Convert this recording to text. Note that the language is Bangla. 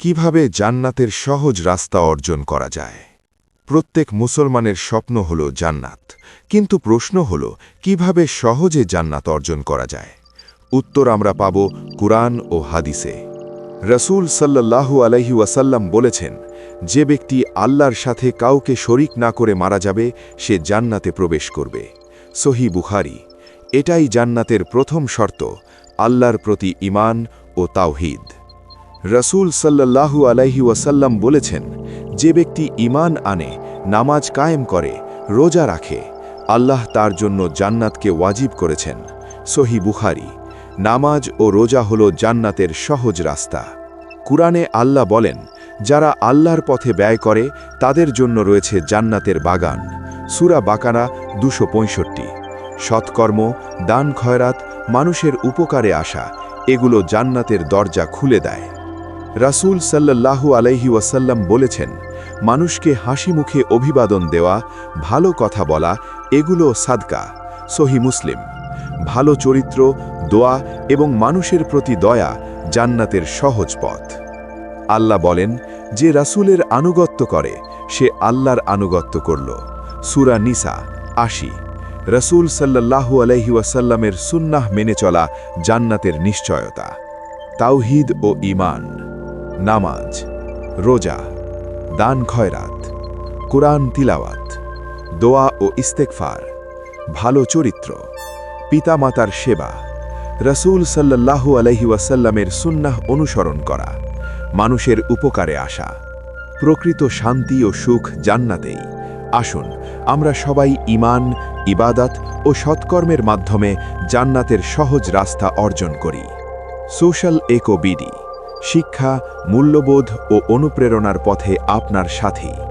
কীভাবে জান্নাতের সহজ রাস্তা অর্জন করা যায়? প্রত্যেক মুসলমানের স্বপ্ন হল জান্নাত, কিন্তু প্রশ্ন হল, কীভাবে সহজে জান্নাত অর্জন করা যায়? উত্তর আমরা পাব কুরআন ও হাদিসে। রসুল সাল্লাল্লাহু আলাইহি ওয়াসাল্লাম বলেছেন, যে ব্যক্তি আল্লাহর সাথে কাউকে শরিক না করে মারা যাবে, সে জান্নাতে প্রবেশ করবে। সহি বুখারি। এটাই জান্নাতের প্রথম শর্ত, আল্লাহর প্রতি ইমান ও তাওহিদ। রসুল সাল্লাল্লাহু আলাইহি ওয়াসাল্লাম বলেছেন, যে ব্যক্তি ইমান আনে, নামাজ কায়েম করে, রোজা রাখে, আল্লাহ তার জন্য জান্নাতকে ওয়াজিব করেছেন। সহি বুখারি, নামাজ ও রোজা হল জান্নাতের সহজ রাস্তা। কুরআনে আল্লাহ বলেন, যারা আল্লাহর পথে ব্যয় করে, তাদের জন্য রয়েছে জান্নাতের বাগান। সুরা বাকারা দুশো পঁয়ষট্টি। সৎকর্ম, দান খয়রাত, মানুষের উপকারে আসা, এগুলো জান্নাতের দরজা খুলে দেয়। রাসূল সাল্লাল্লাহু আলাইহি ওয়াসাল্লাম বলেছেন, মানুষকে হাসি মুখে অভিবাদন দেওয়া, ভালো কথা বলা, এগুলো সাদকা। সহি মুসলিম। ভালো চরিত্র, দোয়া এবং মানুষের প্রতি দয়া জান্নাতের সহজ পথ। আল্লাহ বলেন, যে রাসূলের আনুগত্য করে, সে আল্লাহর আনুগত্য করল। সুরা নিসা, আশি। রসুল সাল্লাল্লাহু আলাইহি ওয়াসাল্লামের সুন্নাহ মেনে চলা জান্নাতের নিশ্চয়তা। তাওহিদ ও ঈমান। নামাজ, রোজা, দান খয়রাত, কোরআন তিলাওয়াত, দোয়া ও ইস্তেকফার ভালো চরিত্র, পিতামাতার সেবা, রসুল সাল্লাল্লাহু আলহি ওয়াসাল্লামের সুন্নাহ অনুসরণ করা, মানুষের উপকারে আসা। প্রকৃত শান্তি ও সুখ জান্নাতেই। আসুন, আমরা সবাই ইমান ইবাদত ও সৎকর্মের মাধ্যমে জান্নাতের সহজ রাস্তা অর্জন করি। সোশ্যাল একো বিডি শিক্ষা মূল্যবোধ ও অনুপ্রেরণার পথে আপনার সাথী।